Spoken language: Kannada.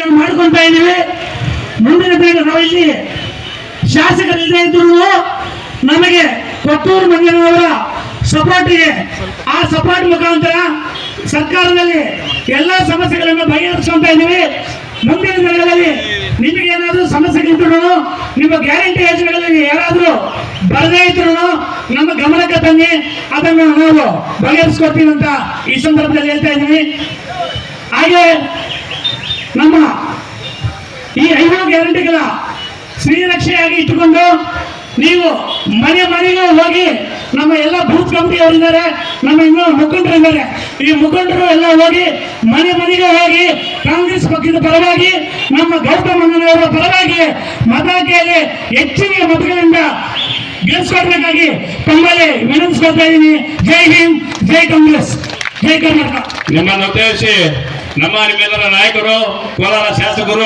ನಾವು ಮಾಡ್ಕೊಂತ ಇದ್ದೀವಿ. ಮುಂದಿನ ದಿನ ನಾವು ಶಾಸಕರಿಲ್ಲದೆ ಇದ್ರು ನಮಗೆ ಕೊತ್ತೂರು ಮಂಜನವರ ಸಪೋರ್ಟಿಗೆ ಆ ಸಪೋರ್ಟ್ ಮುಖಾಂತರ ಸರ್ಕಾರದಲ್ಲಿ ಎಲ್ಲ ಸಮಸ್ಯೆಗಳನ್ನು ಬಗೆಹರಿಸ್ಕೊಂತ ಇದ್ದೀವಿ. ಮುಂದಿನ ದಿನಗಳಲ್ಲಿ ನಿಮಗೆ ಏನಾದರೂ ಸಮಸ್ಯೆಗಳಿದ್ರು ನಿಮ್ಮ ಗ್ಯಾರಂಟಿ ಯೋಜನೆಗಳಲ್ಲಿ ಯಾರಾದರೂ ಬರದೇ ಇದ್ರು ನಮ್ಮ ಗಮನಕ್ಕೆ ತನ್ನಿ ಅದನ್ನು ನಾವು ಬಗೆಹರಿಸ್ಕೊಡ್ತೀವಿ ಅಂತ ಈ ಸಂದರ್ಭದಲ್ಲಿ ಹೇಳ್ತಾ ಇದ್ದೀವಿ. ಹಾಗೆ ನಮ್ಮ ಈ ಐದು ಗ್ಯಾರಂಟಿಗಳ ಸ್ತ್ರೀರಕ್ಷೆಯಾಗಿ ಇಟ್ಟುಕೊಂಡು ನೀವು ಮನೆ ಮನೆಗೂ ಹೋಗಿ ನಮ್ಮ ಎಲ್ಲ ಬೂತ್ ಕಮಿಟಿಯವರಿದ್ದಾರೆ, ನಮ್ಮ ಇನ್ನೂ ಮುಖಂಡರು ಇದ್ದಾರೆ. ಈ ಮುಖಂಡರು ಎಲ್ಲ ಹೋಗಿ ಮನೆ ಮನೆಗೆ ಹೋಗಿ ಕಾಂಗ್ರೆಸ್ ಪಕ್ಷದ ಪರವಾಗಿ, ನಮ್ಮ ಗೌತಮಣ್ಣನವರ ಪರವಾಗಿ ಮತ ಕೇಳಿ ಹೆಚ್ಚಿನ ಮತಗಳಿಂದ ಗೆಲ್ಲಿಸ್ಕೊಡ್ಬೇಕಾಗಿ ತಮ್ಮಲ್ಲಿ ವಿನಂತಿಸ್ಕೊಳ್ತಾ ಇದ್ದೀನಿ. ಜೈ ಹಿಂದ್, ಜೈ ಕಾಂಗ್ರೆಸ್, ಜೈ ಕರ್ನಾಟಕ. ನಿಮ್ಮನ್ನು ಉದ್ದೇಶಿಸಿ నమ్మారి మిల్లల నాయకుడు కోలాల శాసకుడు